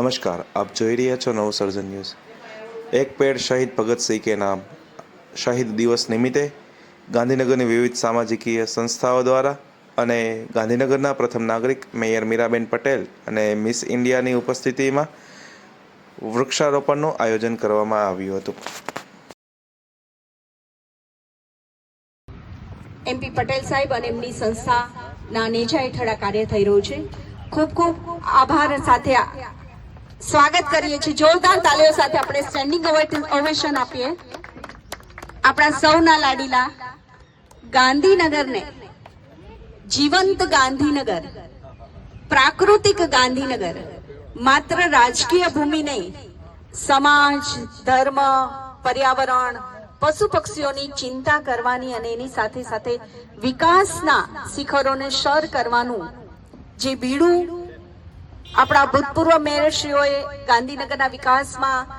નમસ્કાર, આપ જોઈ રહ્યા છો નવસર્જન ન્યૂઝ. એક પેડ શહીદ ભગતસિંહ કે નામ શહીદ દિવસ નિમિત્તે ગાંધીનગરની વિવિધ સામાજિકીય સંસ્થાઓ દ્વારા અને ગાંધીનગરના પ્રથમ નાગરિક મેયર મીરાબેન પટેલ અને મિસ ઇન્ડિયાની ઉપસ્થિતિમાં વૃક્ષારોપણનું આયોજન કરવામાં આવ્યું હતું. એમપી પટેલ સાહેબ અને એમની સંસ્થાના નેજા હેઠળ આ કાર્ય થઈ રહ્યું છે. ખૂબ ખૂબ આભાર સાથે સ્વાગત કરીએ છીએ. જોરદાર તાલીઓ સાથે આપણે સ્ટેન્ડિંગ ઓવેશન આપીએ. આપણા સૌના લાડીલા ગાંધીનગરને જીવંત ગાંધીનગર, પ્રાકૃતિક ગાંધીનગર, માત્ર રાજકીય ભૂમિ નહીં, સમાજ, ધર્મ, પર્યાવરણ, પશુ પક્ષીઓની ચિંતા કરવાની અને એની સાથે સાથે વિકાસના શિખરોને સર કરવાનું જે બીડું આપણા ભૂતપૂર્વ મેયરશ્રીઓએ ગાંધીનગરના વિકાસમાં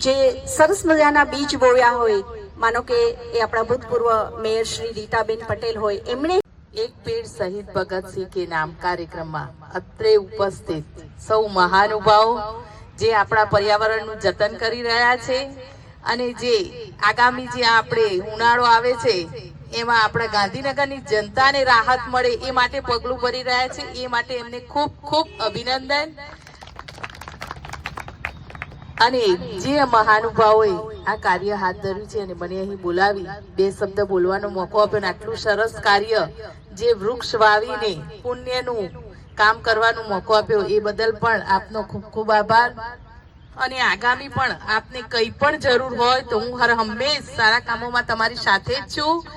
જે સરસ મજાના બીજ બોવ્યા હોય, માનો કે એ આપણા ભૂતપૂર્વ મેયર શ્રી રીતાબેન પટેલ હોય, એમણે એક પેડ શહીદ ભગતસિંહ કે નામ કાર્યક્રમમાં અત્રે ઉપસ્થિત સૌ મહાનુભાવો જે આપણા પર્યાવરણનું જતન કરી રહ્યા છે અને જે આગામી જે આપણે ઉનાળો આવે છે એમાં આપણા ગાંધીનગરની જનતાને રાહત મળે એ માટે પગલું ભરી રહ્યા છે. એ માટે એમને ખૂબ ખૂબ અભિનંદન. અને જે મહાનુભાવોએ આ કાર્ય હાથ ધર્યું છે અને મને અહીં બોલાવી બે શબ્દ બોલવાનો મોકો આપ્યો અને આટલું સરસ કાર્ય જે વૃક્ષ વાવીને પુણ્યનું કામ કરવાનો મોકો આપ્યો, એ બદલ પણ આપનો ખૂબ ખૂબ આભાર. અને આગામી પણ આપને કંઈ પણ જરૂર હોય તો હું હર હંમેશ સારા કામોમાં તમારી સાથે જ છું.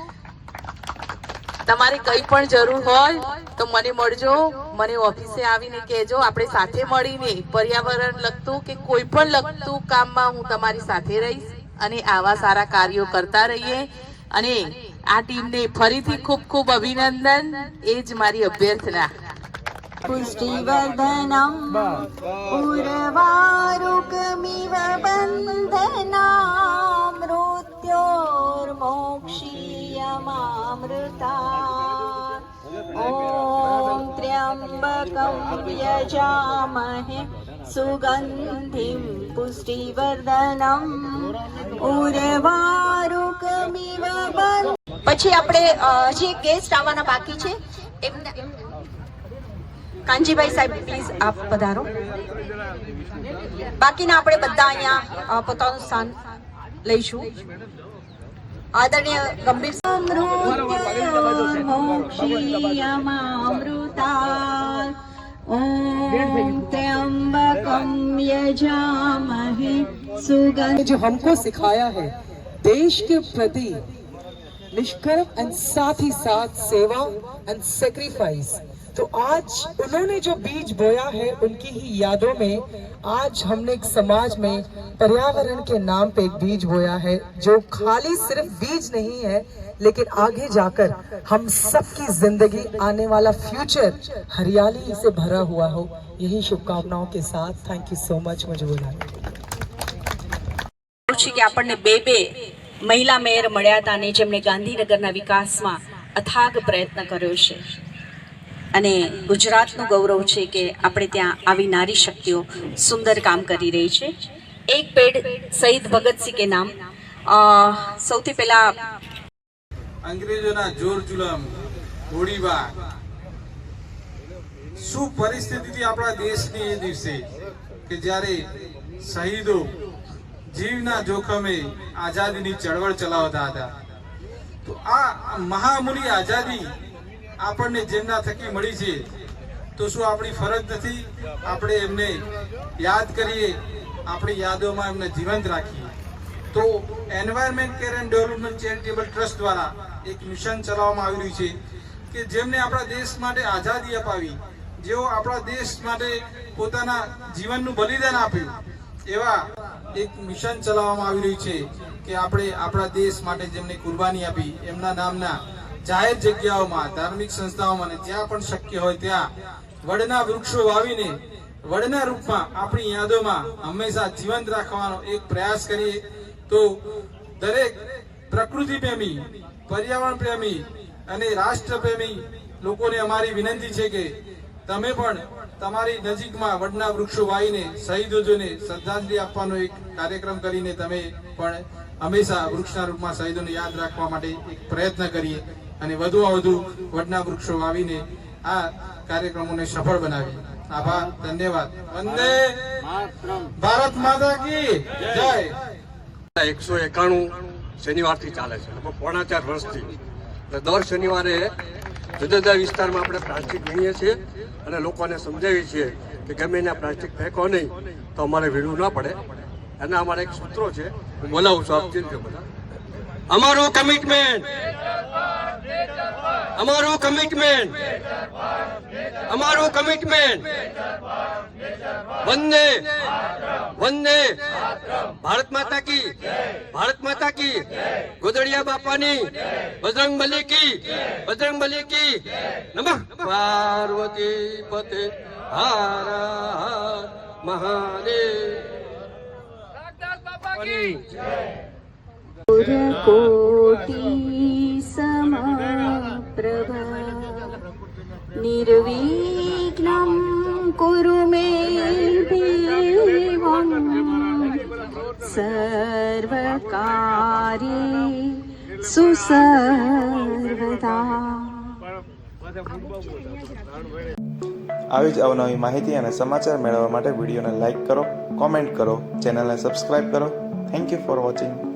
તમારે કંઈ પણ જરૂર હોય તો મને મળજો. મને ઓફિસે આવીને કહેજો. આપણે સાથે મળીને પર્યાવરણ લગતું કે કોઈ પણ લગતું કામમાં હું તમારી સાથે રહીશ અને આવા સારા કાર્યો કરતા રહીએ. અને આ ટીમને ફરીથી ખૂબ ખૂબ અભિનંદન. એ જ મારી અભ્યર્થના. પુષ્ટિવર્ધનમ. ઉર્વારુકમિવ બંધના મૃત્યોર્મોક્ષીયમામૃતા त्र्यम्बकं यजामहे सुगन्धिं પુષ્ટિવર્ધનમ ઉર્વારુકમિવ બંધ પછી આપણે અ, હજી એક ગેસ્ટ આવવાના બાકી છે એમને કાંજીભાઈ સાહેબ પ્લીઝ આપ પધારો બાકીના આપણે બધા અહીંયા અ, પોતાનું સ્થાન લઈશું આદરણીય ગંભીર ने जो हमको सिखाया है देश के प्रति निष्कर्म एंड साथ ही साथ सेवा एंड सेक्रीफाइस तो आज उन्होंने जो बीज बोया है उनकी ही यादों में आज हमने एक समाज में पर्यावरण के नाम पे एक बीज बोया है जो खाली सिर्फ बीज नहीं है लेकिन आगे जाकर हम सबकी जिंदगी आने वाला फ्यूचर हरियाली से भरा हुआ हो यही शुभकामनाओं के साथ थैंक यू सो मच मुझे बुलाने છે કે આપણને બે બે મહિલા મેયર મળ્યા હતા અને જેમણે ગાંધીનગરના વિકાસમાં અથાગ પ્રયત્ન કર્યો છે અને ગુજરાતનું ગૌરવ છે કે આપણે ત્યાં આવી નારી શક્તિઓ સુંદર કામ કરી રહી છે. એક પેડ શહીદ ભગતસિંહ કે નામ. સૌથી પહેલા અંગ્રેજોના જોર જુલમ ગોળીબાર શું પરિસ્થિતિ આપણા દેશની એ દિવસે કે જ્યારે શહીદો જીવના જોખમે આઝાદીની ચળવળ ચલાવતા હતા? તો આ મહામૂલી આઝાદી આપણને જેમના થકી મળી છે, તો શું આપણી ફરજ નથી? આપણે એમને યાદ કરીએ, આપણી યાદોમાં એમને જીવંત રાખીએ. તો environment care and development charitable trust દ્વારા એક મિશન ચલાવવામાં આવી રહ્યું છે કે જેમને આપણા દેશ માટે આઝાદી અપાવી, જેઓ આપણા દેશ માટે પોતાના જીવનનું બલિદાન આપ્યું, એવા એક મિશન ચલાવવામાં આવી રહ્યું છે કે આપણે આપણા દેશ માટે જેમને કુરબાની આપી, એમના નામના જાહેર જગ્યાઓમાં, ધાર્મિક સંસ્થાઓમાં જ્યાં પણ શક્ય હોય ત્યાં વડના વૃક્ષો વાવીને, વડના રૂપમાં આપણી યાદોમાં હંમેશા જીવંત રાખવાનો એક પ્રયાસ કરીએ તો દરેક પ્રકૃતિ પ્રેમી, પર્યાવરણ પ્રેમી અને રાષ્ટ્ર પ્રેમી લોકોને અમારી વિનંતી છે કે તમે પણ તમારી નજીકમાં વડના વૃક્ષો વાવીને શહીદોને શ્રદ્ધાંજલિ આપવાનો એક કાર્યક્રમ કરીને તમે પણ હંમેશા વૃક્ષના રૂપમાં શહીદોને યાદ રાખવા માટે એક પ્રયત્ન કરીએ. અને વધુમાં વધુ વડના વૃક્ષો વાવીને આ કાર્યક્રમોને સફળ બનાવીએ આભાર ધન્યવાદ. વંદે ભારત માતા કી જય. એકસો એકાણું શનિવારથી ચાલે છે લગભગ પોણા ચાર વર્ષથી. એટલે દર શનિવારે જુદા જુદા વિસ્તારમાં આપણે પ્લાસ્ટિક વીણીએ છીએ અને લોકોને સમજાવીએ છીએ કે ગમે એના પ્લાસ્ટિક ફેંકો નહીં તો અમારે વીણવું ના પડે. અને અમારા એક સૂત્રો છે. હું બોલાવું છું આપ ચીનજો બધા અમારું કમિટમેન્ટ અમારું કમિટમેન્ટ અમારું કમિટમેન્ટ વંદે વંદે ભારત માતા કી ભારત માતા કી ગોદડિયા બાપાની બજરંગ બલી કી બજરંગ બલી કી નમઃ પાર્વતી પતે હાર હાર મહાદેવ બાપાની કોટી કુરુ મે દેવં સર્વકાર્યે સુસર્વદા આવી જ અવનવી માહિતી અને સમાચાર મેળવવા માટે વિડીયોને લાઇક કરો, કોમેન્ટ કરો, ચેનલને સબસ્ક્રાઇબ કરો. Thank you for watching